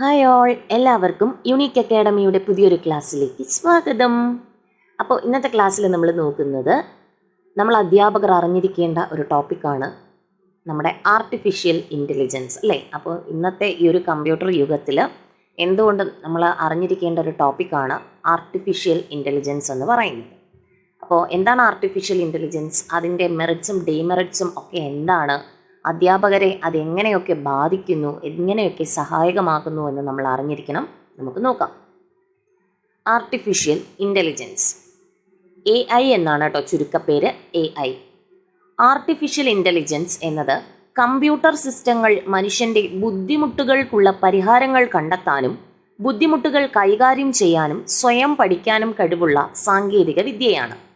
Hi all എല്ലാവർക്കും unique അക്കാഡമിയുടെ പുതിയൊരു ക്ലാസ്സിലേക്ക് സ്വാഗതം. അപ്പോൾ ഇന്നത്തെ ക്ലാസ്സിൽ നമ്മൾ നോക്കുന്നത് നമ്മൾ അധ്യാപകർ അറിഞ്ഞിരിക്കേണ്ട ഒരു ടോപ്പിക്കാണ് നമ്മുടെ ആർട്ടിഫിഷ്യൽ ഇന്റലിജൻസ് അല്ലേ? അപ്പോൾ ഇന്നത്തെ ഈ ഒരു കമ്പ്യൂട്ടർ യുഗത്തിൽ എന്തുകൊണ്ടും നമ്മൾ അറിഞ്ഞിരിക്കേണ്ട ഒരു ടോപ്പിക്കാണ് ആർട്ടിഫിഷ്യൽ ഇന്റലിജൻസ് എന്ന് പറയുന്നത്. അപ്പോൾ എന്താണ് ആർട്ടിഫിഷ്യൽ ഇന്റലിജൻസ് അതിന്റെ മെറിറ്റ്സും ഡീമെറിറ്റ്സും ഒക്കെ എന്താണ്? അധ്യാപകരെ അതെങ്ങനെയൊക്കെ ബാധിക്കുന്നു എങ്ങനെയൊക്കെ സഹായകമാകുന്നു എന്ന് നമ്മൾ അറിഞ്ഞിരിക്കണം. നമുക്ക് നോക്കാം. ആർട്ടിഫിഷ്യൽ ഇന്റലിജൻസ് എ ഐ എന്നാണ് കേട്ടോ ചുരുക്കപ്പേര് എ ഐ ആർട്ടിഫിഷ്യൽ ഇന്റലിജൻസ് എന്നത് കമ്പ്യൂട്ടർ സിസ്റ്റങ്ങൾ മനുഷ്യന്റെ ബുദ്ധിമുട്ടുകൾക്കുള്ള പരിഹാരങ്ങൾ കണ്ടെത്താനും ബുദ്ധിമുട്ടുകൾ കൈകാര്യം ചെയ്യാനും സ്വയം പഠിക്കാനും കഴിവുള്ള സാങ്കേതിക വിദ്യയാണ്.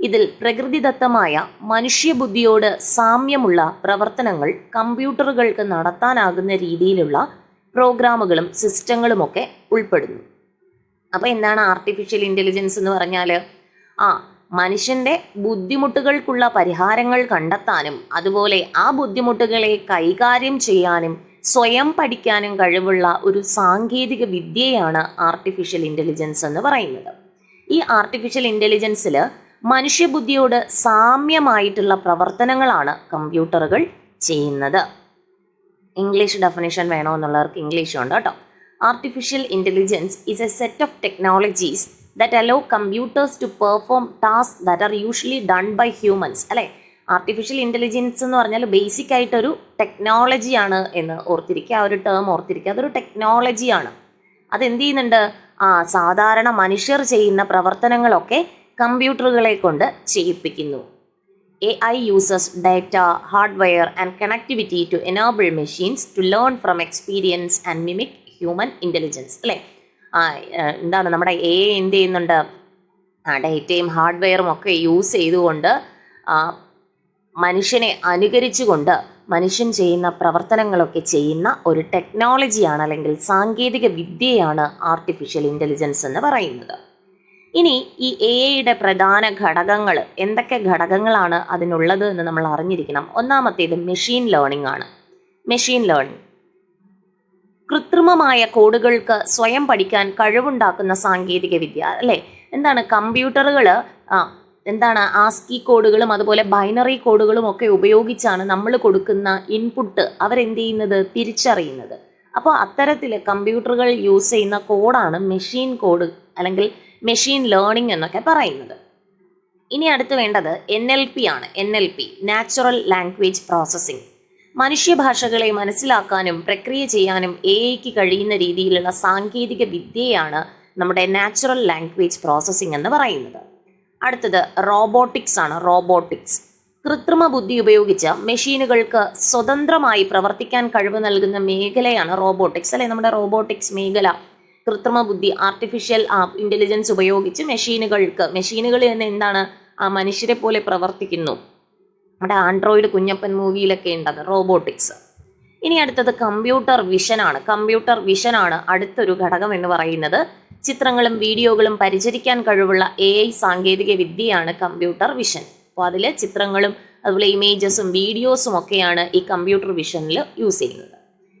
ഇതിൽ പ്രകൃതിദത്തമായ മനുഷ്യബുദ്ധിയോട് സാമ്യമുള്ള പ്രവർത്തനങ്ങൾ കമ്പ്യൂട്ടറുകൾക്ക് നടത്താനാകുന്ന രീതിയിലുള്ള പ്രോഗ്രാമുകളും സിസ്റ്റങ്ങളുമൊക്കെ ഉൾപ്പെടുന്നു. അപ്പോൾ എന്താണ് ആർട്ടിഫിഷ്യൽ ഇന്റലിജൻസ് എന്ന് പറഞ്ഞാൽ ആ മനുഷ്യന്റെ ബുദ്ധിമുട്ടുകൾക്കുള്ള പരിഹാരങ്ങൾ കണ്ടെത്താനും അതുപോലെ ആ ബുദ്ധിമുട്ടുകളെ കൈകാര്യം ചെയ്യാനും സ്വയം പഠിക്കാനും കഴിവുള്ള ഒരു സാങ്കേതിക വിദ്യയാണ് ആർട്ടിഫിഷ്യൽ ഇന്റലിജൻസ് എന്ന് പറയുന്നത്. ഈ ആർട്ടിഫിഷ്യൽ ഇന്റലിജൻസിൽ മനുഷ്യബുദ്ധിയോട് സാമ്യമായിട്ടുള്ള പ്രവർത്തനങ്ങളാണ് കമ്പ്യൂട്ടറുകൾ ചെയ്യുന്നത്. ഇംഗ്ലീഷ് ഡെഫിനേഷൻ വേണമെന്നുള്ളവർക്ക് ഇംഗ്ലീഷ് ഉണ്ട് കേട്ടോ. Artificial intelligence is a set of technologies that allow computers to perform task that are usually done by humans അല്ലേ? ആർട്ടിഫിഷ്യൽ ഇന്റലിജൻസ് എന്ന് പറഞ്ഞാൽ ബേസിക് ആയിട്ടൊരു ടെക്നോളജിയാണ് എന്ന് ഓർത്തിരിക്കുക. ആ ഒരു ടേം ഓർത്തിരിക്കുക. അതൊരു ടെക്നോളജിയാണ് അതെന്ത് ചെയ്യുന്നുണ്ട്? ആ സാധാരണ മനുഷ്യർ ചെയ്യുന്ന പ്രവർത്തനങ്ങളൊക്കെ കമ്പ്യൂട്ടറുകളെ കൊണ്ട് ചെയ്യിപ്പിക്കുന്നു. A I uses data hardware and connectivity to enable machines to learn from experience and mimic human intelligence അല്ലേ? എന്താണ് നമ്മുടെ എ എന്ത് ചെയ്യുന്നുണ്ട്? ആ ഡേറ്റയും ഹാർഡ്വെയറും ഒക്കെ യൂസ് ചെയ്തുകൊണ്ട് മനുഷ്യനെ അനുകരിച്ചുകൊണ്ട് മനുഷ്യൻ ചെയ്യുന്ന പ്രവർത്തനങ്ങളൊക്കെ ചെയ്യുന്ന ഒരു ടെക്നോളജിയാണ് അല്ലെങ്കിൽ സാങ്കേതിക വിദ്യയാണ് ആർട്ടിഫിഷ്യൽ ഇന്റലിജൻസ് എന്ന് പറയുന്നത്. ഇനി ഈ എ ഐയുടെ പ്രധാന ഘടകങ്ങൾ എന്തൊക്കെ ഘടകങ്ങളാണ് അതിനുള്ളത് എന്ന് നമ്മൾ അറിഞ്ഞിരിക്കണം. ഒന്നാമത്തേത് മെഷീൻ ലേണിംഗ് ആണ്. മെഷീൻ ലേണിംഗ് കൃത്രിമമായ കോഡുകൾക്ക് സ്വയം പഠിക്കാൻ കഴിവുണ്ടാക്കുന്ന സാങ്കേതിക വിദ്യ അല്ലേ? എന്താണ് കമ്പ്യൂട്ടറുകൾ എന്താണ് ആസ്കി കോഡുകളും അതുപോലെ ബൈനറി കോഡുകളും ഒക്കെ ഉപയോഗിച്ചാണ് നമ്മൾ കൊടുക്കുന്ന ഇൻപുട്ട് അവരെന്ത് ചെയ്യുന്നത്? തിരിച്ചറിയുന്നത്. അപ്പോൾ അത്തരത്തിൽ കമ്പ്യൂട്ടറുകൾ യൂസ് ചെയ്യുന്ന കോഡാണ് മെഷീൻ കോഡ് അല്ലെങ്കിൽ മെഷീൻ ലേണിംഗ് എന്നൊക്കെ പറയുന്നത്. ഇനി അടുത്ത് വേണ്ടത് എൻ എൽ പി ആണ്. N L P natural language processing മനുഷ്യഭാഷകളെ മനസ്സിലാക്കാനും പ്രക്രിയ ചെയ്യാനും എ ഐക്ക് കഴിയുന്ന രീതിയിലുള്ള സാങ്കേതിക വിദ്യയാണ് നമ്മുടെ നാച്ചുറൽ ലാംഗ്വേജ് പ്രോസസ്സിംഗ് എന്ന് പറയുന്നത്. അടുത്തത് റോബോട്ടിക്സ് ആണ്. റോബോട്ടിക്സ് കൃത്രിമ ബുദ്ധി ഉപയോഗിച്ച് മെഷീനുകൾക്ക് സ്വതന്ത്രമായി പ്രവർത്തിക്കാൻ കഴിവ് നൽകുന്ന മേഖലയാണ് റോബോട്ടിക്സ് അല്ലെ? നമ്മുടെ റോബോട്ടിക്സ് മേഖല. കൃത്രിമ ബുദ്ധി ആർട്ടിഫിഷ്യൽ ഇന്റലിജൻസ് ഉപയോഗിച്ച് മെഷീനുകൾക്ക് മെഷീനുകൾ എന്ന് എന്താണ് ആ മനുഷ്യരെ പോലെ പ്രവർത്തിക്കുന്നു. നമ്മുടെ ആൻഡ്രോയിഡ് കുഞ്ഞപ്പൻ മൂവിയിലൊക്കെ ഉണ്ടത് റോബോട്ടിക്സ് ഇനി അടുത്തത് കമ്പ്യൂട്ടർ വിഷനാണ് കമ്പ്യൂട്ടർ വിഷനാണ് അടുത്തൊരു ഘടകം എന്ന് പറയുന്നത്. ചിത്രങ്ങളും വീഡിയോകളും പരിചരിക്കാൻ കഴിവുള്ള എ ഐ സാങ്കേതിക വിദ്യയാണ് കമ്പ്യൂട്ടർ വിഷൻ അപ്പോൾ അതിൽ ചിത്രങ്ങളും അതുപോലെ ഇമേജസും വീഡിയോസും ഒക്കെയാണ് ഈ കമ്പ്യൂട്ടർ വിഷനിൽ യൂസ് ചെയ്യുന്നത്.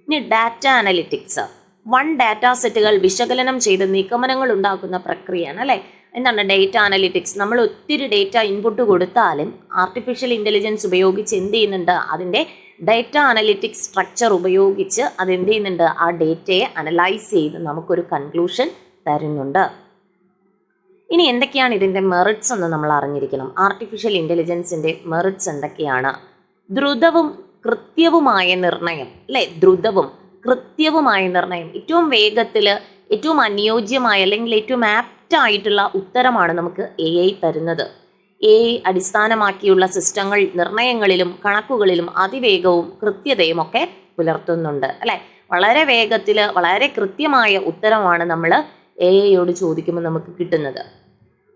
ഇനി ഡാറ്റ അനലിറ്റിക്സ് വൺ ഡാറ്റ സെറ്റുകൾ വിശകലനം ചെയ്ത് നിഗമനങ്ങൾ ഉണ്ടാക്കുന്ന പ്രക്രിയയാണ് അല്ലേ? എന്താണ് ഡേറ്റ അനലിറ്റിക്സ്? നമ്മൾ ഒത്തിരി ഡേറ്റ ഇൻപുട്ട് കൊടുത്താലും ആർട്ടിഫിഷ്യൽ ഇന്റലിജൻസ് ഉപയോഗിച്ച് എന്ത് ചെയ്യുന്നുണ്ട്? അതിന്റെ ഡേറ്റ അനലിറ്റിക്സ് സ്ട്രക്ചർ ഉപയോഗിച്ച് അത് എന്ത് ചെയ്യുന്നുണ്ട്? ആ ഡേറ്റയെ അനലൈസ് ചെയ്ത് നമുക്കൊരു കൺക്ലൂഷൻ തരുന്നുണ്ട്. ഇനി എന്തൊക്കെയാണ് ഇതിന്റെ മെറിറ്റ്സ് എന്ന് നമ്മൾ അറിഞ്ഞിരിക്കണം. ആർട്ടിഫിഷ്യൽ ഇന്റലിജൻസിന്റെ മെറിറ്റ്സ് എന്തൊക്കെയാണ്? ദ്രുതവും കൃത്യവുമായ നിർണയം അല്ലേ? ദ്രുതവും കൃത്യവുമായ നിർണയം ഏറ്റവും വേഗത്തിൽ ഏറ്റവും അനുയോജ്യമായ അല്ലെങ്കിൽ ഏറ്റവും ആപ്റ്റ് ആയിട്ടുള്ള ഉത്തരമാണ് നമുക്ക് എ ഐ തരുന്നത്. എ ഐ അടിസ്ഥാനമാക്കിയുള്ള സിസ്റ്റങ്ങൾ നിർണയങ്ങളിലും കണക്കുകളിലും അതിവേഗവും കൃത്യതയും ഒക്കെ പുലർത്തുന്നുണ്ട് അല്ലെ? വളരെ വേഗത്തിൽ വളരെ കൃത്യമായ ഉത്തരമാണ് നമ്മൾ എ ഐയോട് ചോദിക്കുമ്പോൾ നമുക്ക് കിട്ടുന്നത്.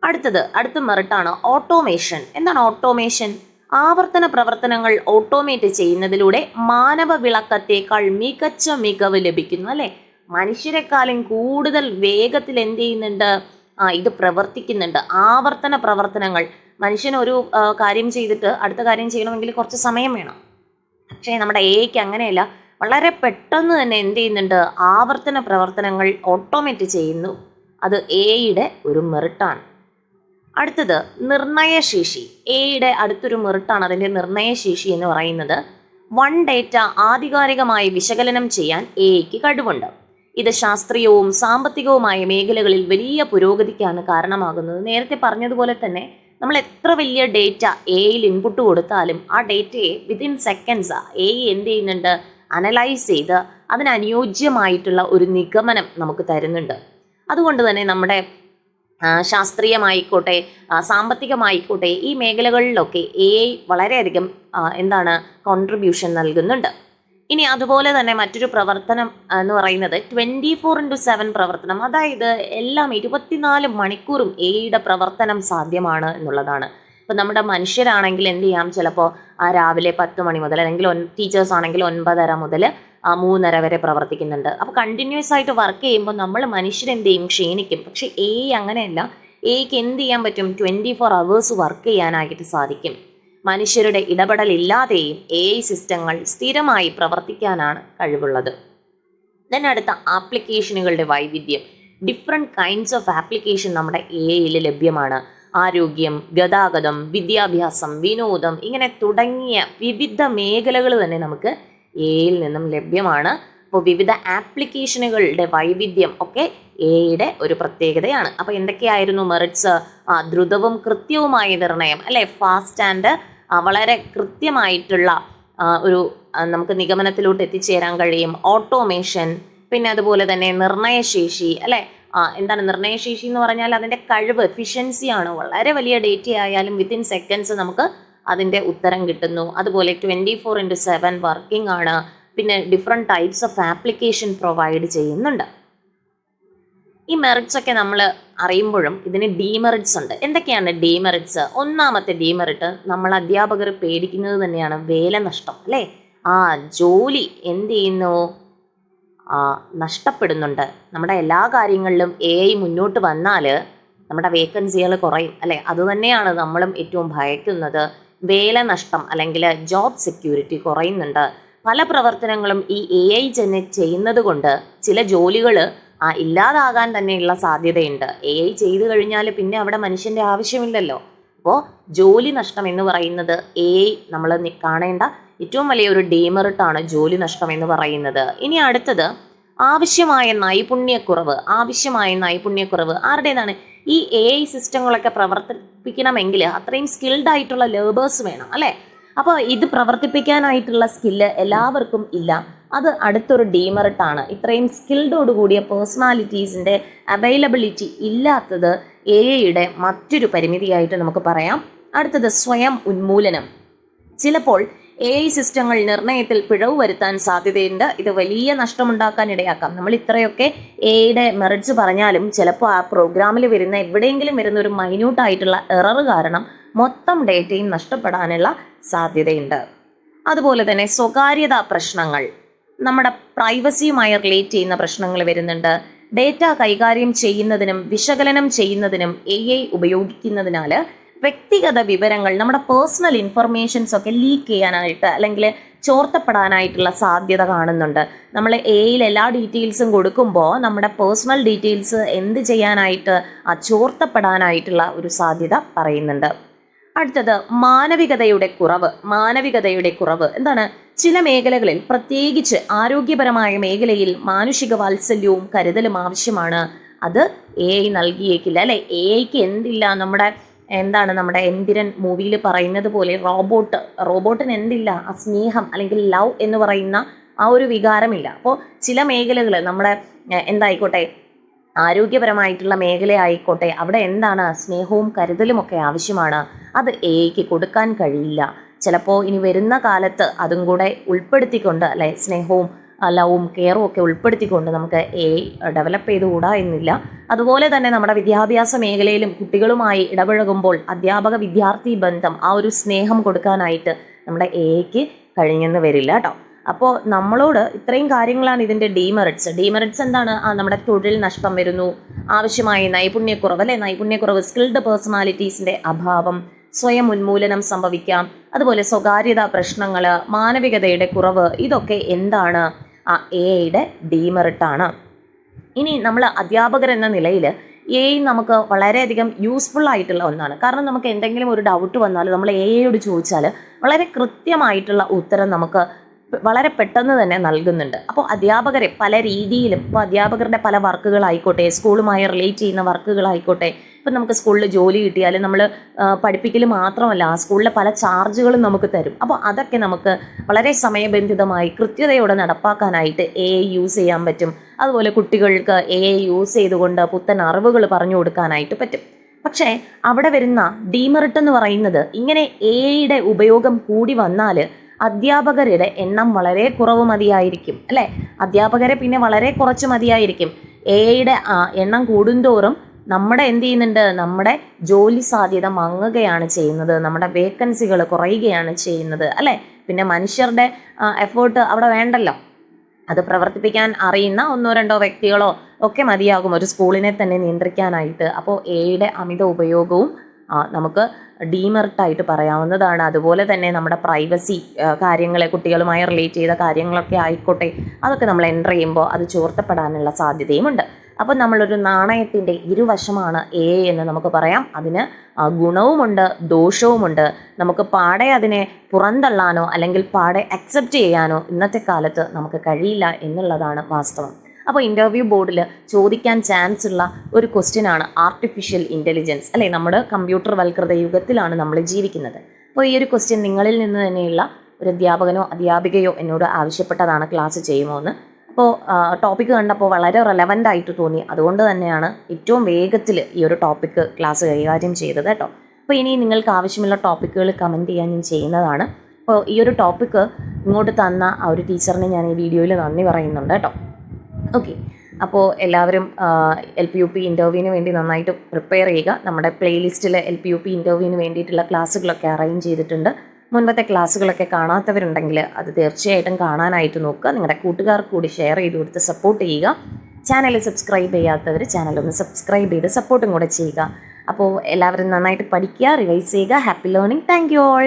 അടുത്തത് അടുത്ത മെറിറ്റാണ് ഓട്ടോമേഷൻ. എന്താണ് ഓട്ടോമേഷൻ? ആവർത്തന പ്രവർത്തനങ്ങൾ ഓട്ടോമേറ്റ് ചെയ്യുന്നതിലൂടെ മാനവ വിളക്കത്തേക്കാൾ മികച്ച മികവ് ലഭിക്കുന്നു അല്ലെ? മനുഷ്യരെക്കാളും കൂടുതൽ വേഗത്തിൽ എന്ത് ചെയ്യുന്നുണ്ട്? ആ ഇത് പ്രവർത്തിക്കുന്നുണ്ട്. ആവർത്തന പ്രവർത്തനങ്ങൾ. മനുഷ്യൻ ഒരു കാര്യം ചെയ്തിട്ട് അടുത്ത കാര്യം ചെയ്യണമെങ്കിൽ കുറച്ച് സമയം വേണം. പക്ഷേ നമ്മുടെ എയ്ക്ക് അങ്ങനെയല്ല. വളരെ പെട്ടെന്ന് തന്നെ എന്ത് ചെയ്യുന്നുണ്ട്? ആവർത്തന പ്രവർത്തനങ്ങൾ ഓട്ടോമേറ്റ് ചെയ്യുന്നു. അത് എയുടെ ഒരു മെറിട്ടാണ് അടുത്തത് നിർണയശേഷി. എയുടെ അടുത്തൊരു മെറിട്ടാണ് അതിന്റെ നിർണയശേഷി എന്ന് പറയുന്നത്. വൺ ഡേറ്റ ആധികാരികമായി വിശകലനം ചെയ്യാൻ എയ്ക്ക് കഴിവുണ്ട്. ഇത് ശാസ്ത്രീയവും സാമ്പത്തികവുമായ മേഖലകളിൽ വലിയ പുരോഗതിക്കാണ് കാരണമാകുന്നത്. നേരത്തെ പറഞ്ഞതുപോലെ തന്നെ നമ്മൾ എത്ര വലിയ ഡേറ്റ എയിൽ ഇൻപുട്ട് കൊടുത്താലും ആ ഡേറ്റയെ വിതിൻ സെക്കൻഡ്സ് എ എന്ത് ചെയ്യുന്നുണ്ട്? അനലൈസ് ചെയ്ത് അതിനനുയോജ്യമായിട്ടുള്ള ഒരു നിഗമനം നമുക്ക് തരുന്നുണ്ട്. അതുകൊണ്ട് തന്നെ നമ്മുടെ ശാസ്ത്രീയമായിക്കോട്ടെ സാമ്പത്തികമായിക്കോട്ടെ ഈ മേഖലകളിലൊക്കെ എ ഐ വളരെയധികം എന്താണ് കോൺട്രിബ്യൂഷൻ നൽകുന്നുണ്ട്. ഇനി അതുപോലെ തന്നെ മറ്റൊരു പ്രവർത്തനം എന്ന് പറയുന്നത് ട്വന്റി ഫോർ ഇന്റു സെവൻ പ്രവർത്തനം. അതായത് എല്ലാം ഇരുപത്തിനാല് മണിക്കൂറും എയുടെ പ്രവർത്തനം സാധ്യമാണ് എന്നുള്ളതാണ്. ഇപ്പം നമ്മുടെ മനുഷ്യരാണെങ്കിൽ എന്ത് ചെയ്യാം? ചിലപ്പോൾ ആ രാവിലെ പത്ത് മണി മുതൽ അല്ലെങ്കിൽ ടീച്ചേഴ്സ് ആണെങ്കിൽ ഒൻപതര മുതൽ മൂന്നര വരെ പ്രവർത്തിക്കുന്നുണ്ട്. അപ്പോൾ കണ്ടിന്യൂസ് ആയിട്ട് വർക്ക് ചെയ്യുമ്പോൾ നമ്മൾ മനുഷ്യരെന്ത് ചെയ്യും? ക്ഷീണിക്കും. പക്ഷേ എ അങ്ങനെയല്ല. എയ്ക്ക് എന്ത് ചെയ്യാൻ പറ്റും? ട്വന്റി ഫോർ അവേഴ്സ് വർക്ക് ചെയ്യാനായിട്ട് സാധിക്കും. മനുഷ്യരുടെ ഇടപെടലില്ലാതെയും എ ഐ സിസ്റ്റങ്ങൾ സ്ഥിരമായി പ്രവർത്തിക്കാനാണ് കഴിവുള്ളത്. ദെൻ അടുത്ത ആപ്ലിക്കേഷനുകളുടെ വൈവിധ്യം. ഡിഫറെന്റ് കൈൻഡ്സ് ഓഫ് ആപ്ലിക്കേഷൻ നമ്മുടെ എ ഐയിൽ ലഭ്യമാണ്. ആരോഗ്യം ഗതാഗതം വിദ്യാഭ്യാസം വിനോദം ഇങ്ങനെ തുടങ്ങിയ വിവിധ മേഖലകൾ തന്നെ നമുക്ക് എയിൽ നിന്നും ലഭ്യമാണ്. അപ്പോൾ വിവിധ ആപ്ലിക്കേഷനുകളുടെ വൈവിധ്യം ഒക്കെ എയുടെ ഒരു പ്രത്യേകതയാണ്. അപ്പോൾ എന്തൊക്കെയായിരുന്നു മെറിറ്റ്സ്? ദ്രുതവും കൃത്യവുമായ നിർണയം അല്ലെ? ഫാസ്റ്റ് ആൻഡ് വളരെ കൃത്യമായിട്ടുള്ള ഒരു നമുക്ക് നിഗമനത്തിലോട്ട് എത്തിച്ചേരാൻ കഴിയും. ഓട്ടോമേഷൻ പിന്നെ അതുപോലെ തന്നെ നിർണയശേഷി അല്ലെ? എന്താണ് നിർണയശേഷി എന്ന് പറഞ്ഞാൽ അതിന്റെ കഴിവ് എഫിഷ്യൻസി ആണ്. വളരെ വലിയ ഡേറ്റ ആയാലും വിത്തിൻ സെക്കൻഡ്സ് നമുക്ക് അതിന്റെ ഉത്തരം കിട്ടുന്നു. അതുപോലെ twenty four into seven working ആണ്. പിന്നെ different types of application provide ചെയ്യുന്നുണ്ട്. ഈ മെറിറ്റ്സ് ഒക്കെ നമ്മൾ അറിയുമ്പോഴും ഇതിന് ഡീമെറിറ്റ്സ് ഉണ്ട്. എന്തൊക്കെയാണ് ഡീമെറിറ്റ്സ് ഒന്നാമത്തെ ഡീമെറിറ്റ് നമ്മൾ അധ്യാപകർ പേടിക്കുന്നത് തന്നെയാണ് വേല നഷ്ടം അല്ലേ? ആ ജോലി എന്ത് ചെയ്യുന്നു? നഷ്ടപ്പെടുന്നുണ്ട്. നമ്മുടെ എല്ലാ കാര്യങ്ങളിലും എ ഐ മുന്നോട്ട് വന്നാൽ നമ്മുടെ വേക്കൻസികൾ കുറയും. അല്ലേ? അതുതന്നെയാണ് നമ്മളും ഏറ്റവും ഭയക്കുന്നത്. വേല നഷ്ടം അല്ലെങ്കിൽ ജോബ് സെക്യൂരിറ്റി കുറയുന്നുണ്ട്. പല പ്രവർത്തനങ്ങളും ഈ എ ഐ ജനറേറ്റ് ചെയ്യുന്നത് കൊണ്ട് ചില ജോലികൾ ഇല്ലാതാകാൻ തന്നെയുള്ള സാധ്യതയുണ്ട്. എ ഐ ചെയ്തു കഴിഞ്ഞാൽ പിന്നെ അവിടെ മനുഷ്യന്റെ ആവശ്യമില്ലല്ലോ. അപ്പോൾ ജോലി നഷ്ടം എന്ന് പറയുന്നത് എ ഐ നമ്മൾ കാണേണ്ട ഏറ്റവും വലിയ ഒരു ഡീമെറിട്ടാണ് ജോലി നഷ്ടം എന്ന് പറയുന്നത്. ഇനി അടുത്തത് ആവശ്യമായ നൈപുണ്യക്കുറവ് ആവശ്യമായ നൈപുണ്യക്കുറവ് ആരുടേതാണ്? ഈ എ ഐ സിസ്റ്റങ്ങളൊക്കെ പ്രവർത്തിപ്പിക്കണമെങ്കിൽ അത്രയും സ്കിൽഡ് ആയിട്ടുള്ള ലേബേഴ്സ് വേണം അല്ലേ? അപ്പോൾ ഇത് പ്രവർത്തിപ്പിക്കാനായിട്ടുള്ള സ്കില്ല് എല്ലാവർക്കും ഇല്ല. അത് അടുത്തൊരു ഡീമെറിട്ടാണ് ഇത്രയും സ്കിൽഡോട് കൂടിയ പേഴ്സണാലിറ്റീസിന്റെ അവൈലബിലിറ്റി ഇല്ലാത്തത് എ ഐയുടെ മറ്റൊരു പരിമിതിയായിട്ട് നമുക്ക് പറയാം. അടുത്തത് സ്വയം ഉന്മൂലനം. ചിലപ്പോൾ എ ഐ സിസ്റ്റങ്ങൾ നിർണയത്തിൽ പിഴവ് വരുത്താൻ സാധ്യതയുണ്ട്. ഇത് വലിയ നഷ്ടമുണ്ടാക്കാൻ ഇടയാക്കാം. നമ്മൾ ഇത്രയൊക്കെ എയുടെ മെറിറ്റ്സ് പറഞ്ഞാലും ചിലപ്പോൾ ആ പ്രോഗ്രാമിൽ വരുന്ന എവിടെയെങ്കിലും വരുന്ന ഒരു മൈന്യൂട്ടായിട്ടുള്ള എറർ കാരണം മൊത്തം ഡേറ്റയും നഷ്ടപ്പെടാനുള്ള സാധ്യതയുണ്ട്. അതുപോലെ തന്നെ സ്വകാര്യതാ പ്രശ്നങ്ങൾ. നമ്മുടെ പ്രൈവസിയുമായി റിലേറ്റ് ചെയ്യുന്ന പ്രശ്നങ്ങൾ വരുന്നുണ്ട്. ഡേറ്റ കൈകാര്യം ചെയ്യുന്നതിനും വിശകലനം ചെയ്യുന്നതിനും എ ഐ ഉപയോഗിക്കുന്നതിനാൽ വ്യക്തിഗത വിവരങ്ങൾ നമ്മുടെ പേഴ്സണൽ ഇൻഫർമേഷൻസ് ഒക്കെ ലീക്ക് ചെയ്യാനായിട്ട് അല്ലെങ്കിൽ ചോർത്തപ്പെടാനായിട്ടുള്ള സാധ്യത കാണുന്നുണ്ട്. നമ്മൾ എയിൽ എല്ലാ ഡീറ്റെയിൽസും കൊടുക്കുമ്പോൾ നമ്മുടെ പേഴ്സണൽ ഡീറ്റെയിൽസ് എന്ത് ചെയ്യാനായിട്ട് ആ ചോർത്തപ്പെടാനായിട്ടുള്ള ഒരു സാധ്യത പറയുന്നുണ്ട്. അടുത്തത് മാനവികതയുടെ കുറവ് മാനവികതയുടെ കുറവ്. എന്താണ്? ചില മേഖലകളിൽ പ്രത്യേകിച്ച് ആരോഗ്യപരമായ മേഖലയിൽ മാനുഷിക വാത്സല്യവും കരുതലും ആവശ്യമാണ്. അത് എ ഐ നൽകിയേക്കില്ല. അല്ലെ? എ ഐക്ക് എന്തില്ല? നമ്മുടെ എന്താണ് നമ്മുടെ എന്തിരൻ മൂവിയിൽ പറയുന്നത് പോലെ റോബോട്ട് റോബോട്ടിന് എന്തില്ല? ആ സ്നേഹം അല്ലെങ്കിൽ ലവ് എന്ന് പറയുന്ന ആ ഒരു വികാരമില്ല. അപ്പോൾ ചില മേഖലകൾ നമ്മുടെ എന്തായിക്കോട്ടെ ആരോഗ്യപരമായിട്ടുള്ള മേഖല ആയിക്കോട്ടെ അവിടെ എന്താണ് സ്നേഹവും കരുതലും ഒക്കെ ആവശ്യമാണ്. അത് എയ്ക്ക് കൊടുക്കാൻ കഴിയില്ല. ചിലപ്പോൾ ഇനി വരുന്ന കാലത്ത് അതും കൂടെ ഉൾപ്പെടുത്തിക്കൊണ്ട് അല്ലെ സ്നേഹവും ലവും കെയറും ഒക്കെ ഉൾപ്പെടുത്തിക്കൊണ്ട് നമുക്ക് എ ഡെവലപ്പ് ചെയ്തുകൂടാ എന്നില്ല. അതുപോലെ തന്നെ നമ്മുടെ വിദ്യാഭ്യാസ മേഖലയിലും കുട്ടികളുമായി ഇടപഴകുമ്പോൾ അധ്യാപക വിദ്യാർത്ഥി ബന്ധം ആ ഒരു സ്നേഹം കൊടുക്കാനായിട്ട് നമ്മുടെ എയ്ക്ക് കഴിഞ്ഞെന്ന് വരില്ല കേട്ടോ അപ്പോൾ നമ്മളോട് ഇത്രയും കാര്യങ്ങളാണ് ഇതിന്റെ ഡീമെറിറ്റ്സ് ഡീമെറിറ്റ്സ് എന്താണ്? ആ നമ്മുടെ തൊഴിൽ നഷ്ടം വരുന്നു ആവശ്യമായ നൈപുണ്യക്കുറവ് അല്ലെ? നൈപുണ്യക്കുറവ് സ്കിൽഡ് പേഴ്സണാലിറ്റീസിന്റെ അഭാവം സ്വയം ഉന്മൂലനം സംഭവിക്കാം അതുപോലെ സ്വകാര്യത പ്രശ്നങ്ങൾ മാനവികതയുടെ കുറവ് ഇതൊക്കെ എന്താണ്? ആ എയുടെ ഡീമെറിറ്റാണ് ഇനി നമ്മൾ അധ്യാപകർ എന്ന നിലയിൽ എ നമുക്ക് വളരെയധികം യൂസ്ഫുൾ ആയിട്ടുള്ള ഒന്നാണ്. കാരണം നമുക്ക് എന്തെങ്കിലും ഒരു ഡൗട്ട് വന്നാൽ നമ്മൾ എയോട് ചോദിച്ചാൽ വളരെ കൃത്യമായിട്ടുള്ള ഉത്തരം നമുക്ക് വളരെ പെട്ടെന്ന് തന്നെ നൽകുന്നുണ്ട്. അപ്പോൾ അധ്യാപകരെ പല രീതിയിലും ഇപ്പോൾ അധ്യാപകരുടെ പല വർക്കുകളായിക്കോട്ടെ സ്കൂളുമായി റിലേറ്റ് ചെയ്യുന്ന വർക്കുകളായിക്കോട്ടെ ഇപ്പം നമുക്ക് സ്കൂളിൽ ജോലി കിട്ടിയാൽ നമ്മൾ പഠിപ്പിക്കൽ മാത്രമല്ല ആ സ്കൂളിലെ പല ചാർജുകളും നമുക്ക് തരും. അപ്പോൾ അതൊക്കെ നമുക്ക് വളരെ സമയബന്ധിതമായി കൃത്യതയോടെ നടപ്പാക്കാനായിട്ട് എ യൂസ് ചെയ്യാൻ പറ്റും. അതുപോലെ കുട്ടികൾക്ക് എ യൂസ് ചെയ്തുകൊണ്ട് പുത്തൻ അറിവുകൾ പറഞ്ഞു കൊടുക്കാനായിട്ട് പറ്റും. പക്ഷേ അവിടെ വരുന്ന ഡീമെറിറ്റ് എന്ന് പറയുന്നത് ഇങ്ങനെ എ എയുടെ ഉപയോഗം കൂടി വന്നാൽ അധ്യാപകരുടെ എണ്ണം വളരെ കുറവ് മതിയായിരിക്കും അല്ലേ? അധ്യാപകരെ പിന്നെ വളരെ കുറച്ച് മതിയായിരിക്കും. എയുടെ എണ്ണം കൂടുന്തോറും നമ്മുടെ എന്ത് ചെയ്യുന്നുണ്ട്? നമ്മുടെ ജോലി സാധ്യത മങ്ങുകയാണ് ചെയ്യുന്നത്. നമ്മുടെ വേക്കൻസികൾ കുറയുകയാണ് ചെയ്യുന്നത്. അല്ലേ? പിന്നെ മനുഷ്യരുടെ എഫേർട്ട് അവിടെ വേണ്ടല്ലോ. അത് പ്രവർത്തിപ്പിക്കാൻ അറിയുന്ന ഒന്നോ രണ്ടോ വ്യക്തികളോ ഒക്കെ മതിയാകും. ഒരു സ്കൂളിനെ തന്നെ നിയന്ത്രിക്കാനായിട്ട്. അപ്പോൾ എയുടെ അമിത ഉപയോഗവും നമുക്ക് ഡീമെറിറ്റായിട്ട് പറയാവുന്നതാണ്. അതുപോലെ തന്നെ നമ്മുടെ പ്രൈവസി കാര്യങ്ങളെ കുട്ടികളുമായി റിലേറ്റ് ചെയ്ത കാര്യങ്ങളൊക്കെ ആയിക്കോട്ടെ. അതൊക്കെ നമ്മൾ എന്റർ ചെയ്യുമ്പോൾ അത് ചോർത്തപ്പെടാനുള്ള സാധ്യതയുമുണ്ട്. അപ്പോൾ നമ്മളൊരു നാണയത്തിന്റെ ഇരുവശമാണ് എ എന്ന് നമുക്ക് പറയാം. അതിന് ഗുണവുമുണ്ട് ദോഷവുമുണ്ട്. നമുക്ക് പാടെ അതിനെ പുറന്തള്ളാനോ അല്ലെങ്കിൽ പാടെ അക്സെപ്റ്റ് ചെയ്യാനോ ഇന്നത്തെ കാലത്ത് നമുക്ക് കഴിയില്ല എന്നുള്ളതാണ് വാസ്തവം. അപ്പോൾ ഇന്റർവ്യൂ ബോർഡിൽ ചോദിക്കാൻ ചാൻസ് ഉള്ള ഒരു ക്വസ്റ്റ്യൻ ആണ് ആർട്ടിഫിഷ്യൽ ഇന്റലിജൻസ് അല്ലേ നമ്മുടെ കമ്പ്യൂട്ടർ വൽകൃത യുഗത്തിലാണ് നമ്മൾ ജീവിക്കുന്നത്. അപ്പോൾ ഈ ഒരു ക്വസ്റ്റ്യൻ നിങ്ങളിൽ നിന്ന് തന്നെയുള്ള ഒരു അധ്യാപകനോ അധ്യാപികയോ എന്നോട് ആവശ്യപ്പെട്ടതാണ് ക്ലാസ് ചെയ്യുമോ എന്ന് അപ്പോൾ ടോപ്പിക്ക് കണ്ടപ്പോൾ വളരെ റെലവന്റ് ആയിട്ട് തോന്നി. അതുകൊണ്ട് തന്നെയാണ് ഏറ്റവും വേഗത്തിൽ ഈ ഒരു ടോപ്പിക്ക് ക്ലാസ് കൈകാര്യം ചെയ്തത് കേട്ടോ. അപ്പോൾ ഇനി നിങ്ങൾക്ക് ആവശ്യമുള്ള ടോപ്പിക്കുകൾ കമന്റ് ചെയ്യാൻ ഞാൻ ചെയ്യുന്നതാണ്. അപ്പോൾ ഈ ഒരു ടോപ്പിക്ക് ഇങ്ങോട്ട് തന്ന ആ ഒരു ടീച്ചറിനെ ഞാൻ ഈ വീഡിയോയിൽ നന്ദി പറയുന്നുണ്ട് കേട്ടോ. ഓക്കെ അപ്പോൾ എല്ലാവരും എൽ പി യു പി ഇന്റർവ്യൂവിന് വേണ്ടി നന്നായിട്ട് പ്രിപ്പയർ ചെയ്യുക. നമ്മുടെ പ്ലേലിസ്റ്റിൽ എൽ പി യു പി ഇന്റർവ്യൂവിന് വേണ്ടിയിട്ടുള്ള ക്ലാസ്സുകളൊക്കെ അറേഞ്ച് ചെയ്തിട്ടുണ്ട്. മുൻപത്തെ ക്ലാസ്സുകളൊക്കെ കാണാത്തവരുണ്ടെങ്കിൽ അത് തീർച്ചയായിട്ടും കാണാനായിട്ട് നോക്കുക. നിങ്ങളുടെ കൂട്ടുകാർക്ക് കൂടി ഷെയർ ചെയ്ത് കൊടുത്ത് സപ്പോർട്ട് ചെയ്യുക. ചാനൽ സബ്സ്ക്രൈബ് ചെയ്യാത്തവർ ചാനൽ ഒന്ന് സബ്സ്ക്രൈബ് ചെയ്ത് സപ്പോർട്ടും കൂടെ ചെയ്യുക. അപ്പോൾ എല്ലാവരും നന്നായിട്ട് പഠിക്കുക റിവൈസ് ചെയ്യുക. Happy learning thank you all